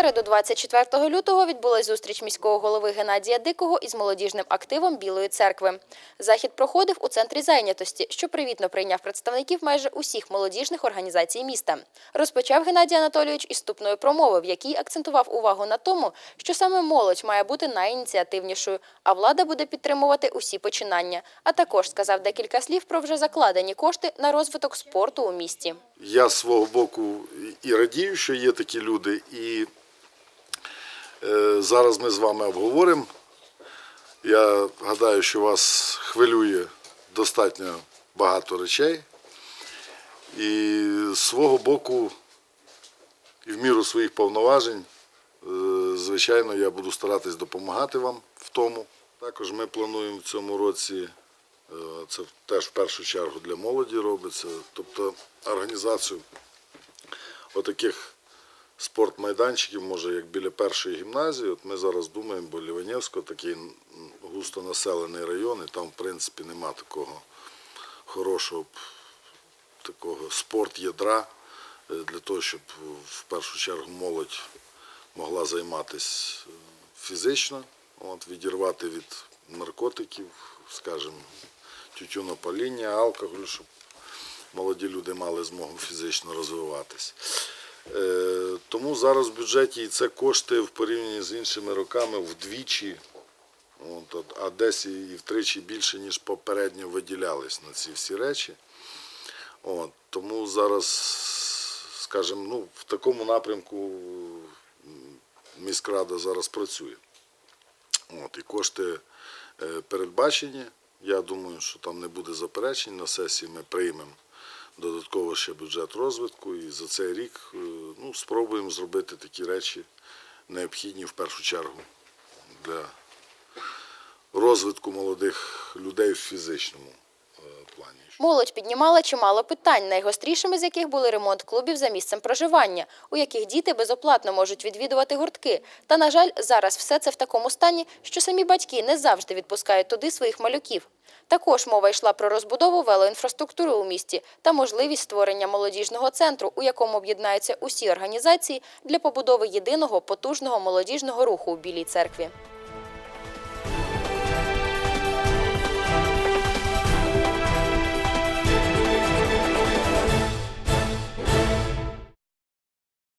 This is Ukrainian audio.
24 лютого відбулась зустріч міського голови Геннадія Дикого із молодіжним активом Білої церкви. Захід проходив у центрі зайнятості, що привітно прийняв представників майже усіх молодіжних організацій міста. Розпочав Геннадій Анатолійович із вступної промови, в якій акцентував увагу на тому, що саме молодь має бути найініціативнішою, а влада буде підтримувати усі починання. А також сказав декілька слів про вже закладені кошти на розвиток спорту у місті. Я свого боку і радію, що є такі люди, і зараз ми з вами обговоримо. Я гадаю, що вас хвилює достатньо багато речей. І з свого боку, і в міру своїх повноважень, е, звичайно, я буду старатись допомагати вам в тому. Також ми плануємо в цьому році Е, Це теж в першу чергу для молоді робиться. Тобто організацію отаких спортмайданчиків, може, як біля першої гімназії. От ми зараз думаємо, бо Ліванівсько такий густонаселений район, і там, в принципі, нема такого хорошого такого спорт-ядра е, для того, щоб в першу чергу молодь могла займатися е, фізично, от, відірвати від наркотиків, скажімо, тютюнопаління, алкоголю, щоб молоді люди мали змогу фізично розвиватись. Е, Тому зараз в бюджеті це кошти в порівнянні з іншими роками вдвічі, а десь і втричі більше, ніж попередньо виділялись на ці всі речі. Тому зараз, скажімо, ну, в такому напрямку міськрада зараз працює. І кошти е, передбачені. Я думаю, що там не буде заперечень. На сесії ми приймемо додатково ще бюджет розвитку і за цей рік е, ну, спробуємо зробити такі речі необхідні в першу чергу для розвитку молодих людей в фізичному. Молодь піднімала чимало питань, найгострішими з яких були ремонт клубів за місцем проживання, у яких діти безоплатно можуть відвідувати гуртки. Та, на жаль, зараз все це в такому стані, що самі батьки не завжди відпускають туди своїх малюків. Також мова йшла про розбудову велоінфраструктури у місті та можливість створення молодіжного центру, у якому об'єднаються усі організації для побудови єдиного потужного молодіжного руху у Білій церкві.